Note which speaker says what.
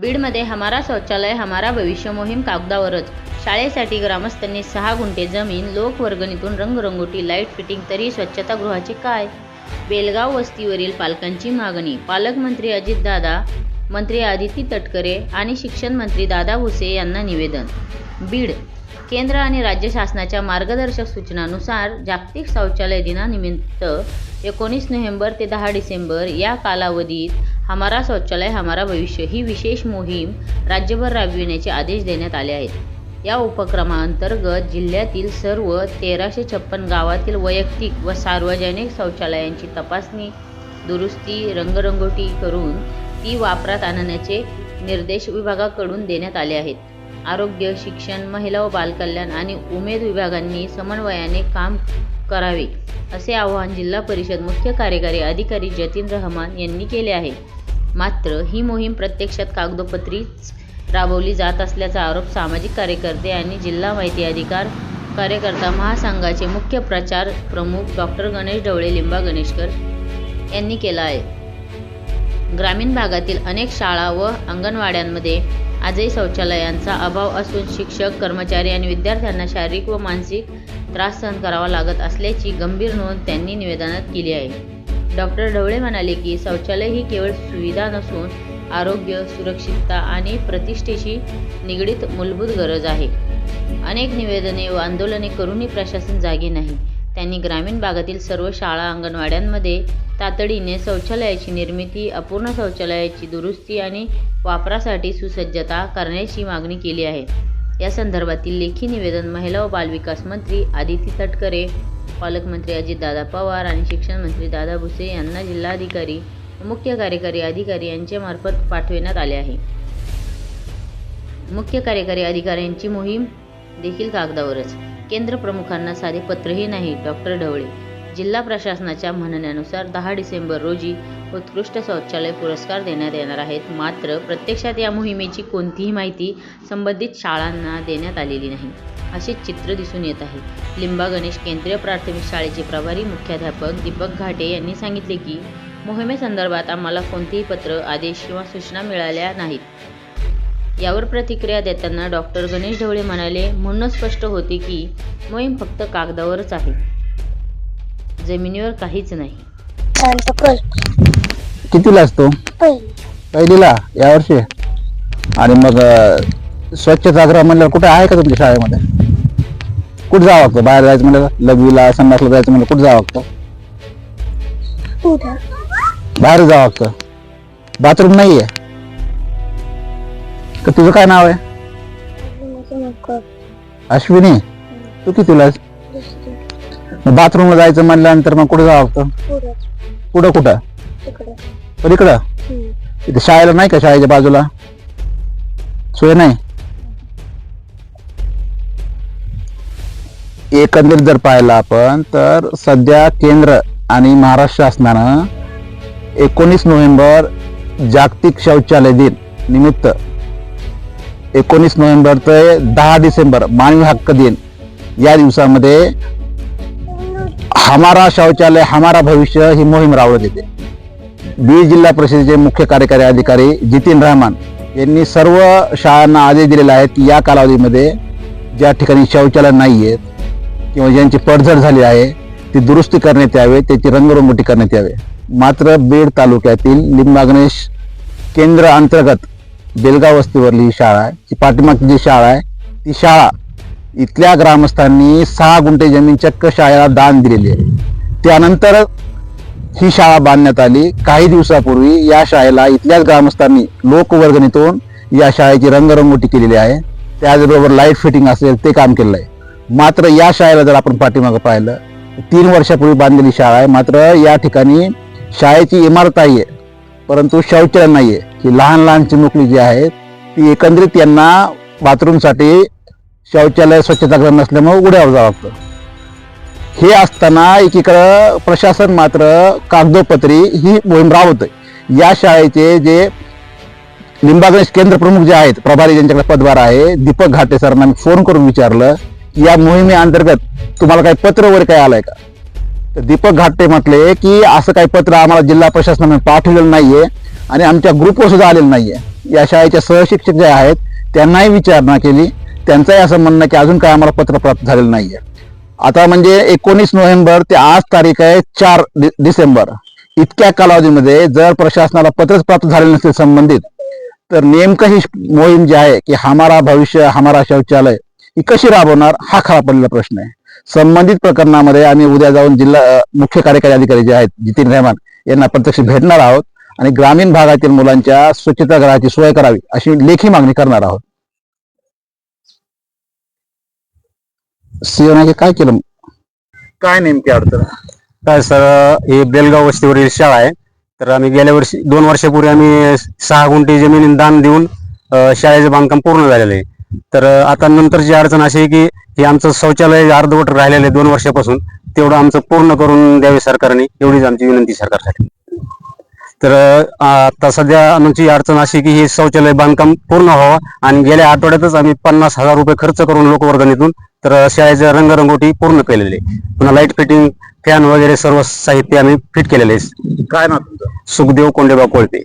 Speaker 1: बीडमध्ये हमारा शौचालय हमारा भविष्य मोहीम कागदावरच. शाळेसाठी ग्रामस्थांनी सहा गुंठे जमीन लोकवर्गणीतून रंगरंगोटी लाइट फिटिंग तरी स्वच्छतागृहाचे काय? बेलगाव वस्तीवरील पालकांची मागणी पालकमंत्री अजितदादा मंत्री आदिती तटकरे आणि शिक्षण मंत्री दादा भुसे यांना निवेदन. बीड केंद्र आणि राज्य शासनाच्या मार्गदर्शक सूचनानुसार जागतिक शौचालय दिनानिमित्त एकोणीस नोव्हेंबर ते दहा डिसेंबर या कालावधीत हमारा शौचालय हमारा भविष्य ही विशेष मोहीम राज्यभर राबविण्याचे आदेश देण्यात आले आहेत. या उपक्रमाअंतर्गत जिल्ह्यातील सर्व तेराशे छप्पन गावातील वैयक्तिक व सार्वजनिक शौचालयांची तपासणी दुरुस्ती रंगरंगोटी करून ती वापरात आणण्याचे निर्देश विभागाकडून देण्यात आले आहेत. आरोग्य शिक्षण महिला व बालकल्याण आणि उमेद विभागांनी समन्वयाने काम करावे असे आवाहन जिल्हा परिषद मुख्य कार्यकारी अधिकारी जतीन रहमान यांनी केले आहे. मात्र ही मोहीम प्रत्यक्षात कागदोपत्रीच राबवली जात असल्याचा आरोप सामाजिक कार्यकर्ते आणि जिल्हा माहिती अधिकार कार्यकर्ता महासंघाचे मुख्य प्रचार प्रमुख डॉक्टर गणेश ढवळे लिंबा गणेशकर यांनी केला आहे. ग्रामीण भागातील अनेक शाळा व अंगणवाड्यांमध्ये आजही शौचालयांचा अभाव असून शिक्षक कर्मचारी आणि विद्यार्थ्यांना शारीरिक व मानसिक त्रास सहन करावा लागत असल्याची गंभीर नोंद त्यांनी निवेदनात केली आहे. डॉक्टर ढवळे म्हणाले की शौचालय ही केवळ सुविधा नसून आरोग्य सुरक्षितता आणि प्रतिष्ठेशी निगडीत मूलभूत गरज आहे. अनेक निवेदने व आंदोलने करूनही प्रशासन जागे नाही. त्यांनी ग्रामीण भागातील सर्व शाळा अंगणवाड्यांमध्ये तातडीने शौचालयाची निर्मिती अपूर्ण शौचालयाची दुरुस्ती आणि वापरासाठी सुसज्जता करण्याची मागणी केली आहे. या संदर्भातील लेखी निवेदन महिला व बालविकास मंत्री आदिती तटकरे पालकमंत्री अजितदादा पवार आणि शिक्षण मंत्री दादा भुसे यांना जिल्हाधिकारी व मुख्य कार्यकारी अधिकारी यांच्यामार्फत पाठविण्यात आले आहे. मुख्य कार्यकारी अधिकाऱ्यांची मोहीम देखील कागदावरच. केंद्र प्रमुखांना साधे पत्रही नाही डॉक्टर ढवळे. जिल्हा प्रशासनाच्या म्हणण्यानुसार दहा डिसेंबर रोजी उत्कृष्ट शौचालय पुरस्कार देण्यात येणार आहेत. मात्र प्रत्यक्षात या मोहिमेची कोणतीही माहिती संबंधित शाळांना देण्यात आलेली नाही. असे चित्र दिसून येत आहे. लिंबा गणेश केंद्रीय प्राथमिक शाळेचे प्रभारी मुख्याध्यापक दीपक घाटे यांनी सांगितले की मोहिमेसंदर्भात आम्हाला कोणतेही पत्र आदेश किंवा सूचना मिळाल्या नाहीत. यावर प्रतिक्रिया देताना डॉक्टर गणेश ढवळे म्हणाले म्हणूनच स्पष्ट होते की मोहीम फक्त कागदावरच आहे. जमिनीवर काहीच नाही.
Speaker 2: कितीला असतो
Speaker 3: पहिली
Speaker 2: पहिलीला यावर्षी आणि मग अं, स्वच्छतागृह म्हणल्यावर कुठे आहे का तुमच्या शाळेमध्ये? कुठं जावं लागतं? बाहेर जायचं म्हणलं लघवीला संडासला जायचं म्हणलं कुठं जावं लागतं? बाहेर जावं लागतं. बाथरूम नाही आहे तर तुझं काय नाव आहे? अश्विनी? तू कितीला
Speaker 3: दुसरी
Speaker 2: बाथरूमला जायचं म्हणल्यानंतर मग कुठं जावं लागतं?
Speaker 3: पुढं.
Speaker 2: कुठं? पलीकडं
Speaker 3: हम्म.
Speaker 2: इथे शाळेला नाही का शाळेच्या बाजूला? सोय नाही? एकंदरीत जर पाहिलं आपण तर सध्या केंद्र आणि महाराष्ट्र शासनानं एकोणीस नोव्हेंबर जागतिक शौचालय दिन निमित्त एकोणीस नोव्हेंबर ते दहा डिसेंबर मानवी हक्क दिन या दिवसामध्ये हमारा शौचालय हमारा भविष्य ही मोहीम राबवण्यात येते. बीड जिल्हा परिषदेचे मुख्य कार्यकारी अधिकारी जितीन रहमान यांनी सर्व शाळांना आदेश दिलेला आहे की या कालावधीमध्ये ज्या ठिकाणी शौचालय नाही आहेत किंवा ज्यांची पडझड झाली आहे ती दुरुस्ती करण्यात यावे त्याची रंगरंगोटी करण्यात यावे. मात्र बीड तालुक्यातील लिंबा केंद्र अंतर्गत बेलगाव वस्तीवरली ही शाळा आहे. ही पाठीमागची जी शाळा आहे ती शाळा इथल्या ग्रामस्थांनी सहा गुंठे जमीन चक्क शाळेला दान दिलेली आहे. त्यानंतर ही शाळा बांधण्यात आली. काही दिवसापूर्वी या शाळेला इथल्याच ग्रामस्थांनी लोकवर्गणीतून या शाळेची रंगरंगोटी केलेली आहे. त्याचबरोबर लाइट फिटिंग असेल ते काम केलेलं आहे मात्र या शाळेला जर आपण पाठीमागं पाहिलं तीन वर्षापूर्वी बांधलेली शाळा आहे. मात्र या ठिकाणी शाळेची इमारत आहे परंतु शौचालय नाही आहे की लहान लहान चिमुकली जी आहेत ती एकंदरीत यांना बाथरूमसाठी शौचालय स्वच्छतागृह नसल्यामुळे उड्यावर जावं लागतं. हे असताना एकीकडं प्रशासन मात्र कागदोपत्री ही मोहीम राबवतंय. या शाळेचे जे लिंबागणेश केंद्र प्रमुख जे आहेत प्रभारी ज्यांच्याकडे पदभार आहे दीपक घाटे सरांना मी फोन करून विचारलं की या मोहिमेअंतर्गत तुम्हाला काही पत्र वगैरे काय आलंय का? तर दीपक घाटे म्हटले की असं काही पत्र आम्हाला जिल्हा प्रशासनाने पाठवलेलं नाहीये आणि आमच्या ग्रुपवर सुद्धा आलेलं नाहीये. या शाळेच्या सहशिक्षक जे आहेत त्यांनाही विचारणा केली. त्यांचंही असं म्हणणं की अजून काय आम्हाला पत्र प्राप्त झालेलं नाहीये. आता म्हणजे एकोणीस नोव्हेंबर ते आज तारीख आहे चार डिसेंबर. इतक्या कालावधीमध्ये जर प्रशासनाला पत्रच प्राप्त झाले नसतील संबंधित तर नेमकं ही मोहीम जी आहे की हमारा भविष्य हमारा शौचालय ही कशी राबवणार हा खरा पडलेला प्रश्न आहे. संबंधित प्रकरणामध्ये आम्ही उद्या जाऊन जिल्हा मुख्य कार्यकारी अधिकारी जे आहेत जितीन रहमान यांना प्रत्यक्ष भेटणार आहोत आणि ग्रामीण भागातील मुलांच्या स्वच्छतागृहाची सोय करावी अशी लेखी मागणी करणार आहोत. सीओने काय केलं? काय नेमकी अडचण.
Speaker 4: काय सर हे बेलगाव वस्तीवरील शाळा आहे. तर आम्ही गेल्या वर्षी दोन वर्षापूर्वी आम्ही सहा गुंठे जमीन दान देऊन अ, शाळेचं बांधकाम पूर्ण झालेलं आहे. तर अ, आता नंतरची अडचण अशी आहे की हे आमचं शौचालय अर्धवट राहिलेलं आहे दोन वर्षापासून. तेवढं आमचं पूर्ण करून द्यावे सरकारने. एवढीच आमची विनंती सरकारसाठी. तर अ, आता सध्या आमची अडचण अशी की हे शौचालय बांधकाम पूर्ण व्हावं. आणि गेल्या आठवड्यातच आम्ही पन्नास हजार रुपये खर्च करून लोकवर्गणीतून तर शाळेचं रंगरंगोटी पूर्ण केलेली आहे. पुन्हा लाइट फिटिंग फॅन वगैरे सर्व साहित्य आम्ही फिट केलेले आहे.
Speaker 2: काय ना तुमचं?
Speaker 4: सुखदेव कोंडेबा कोळपे.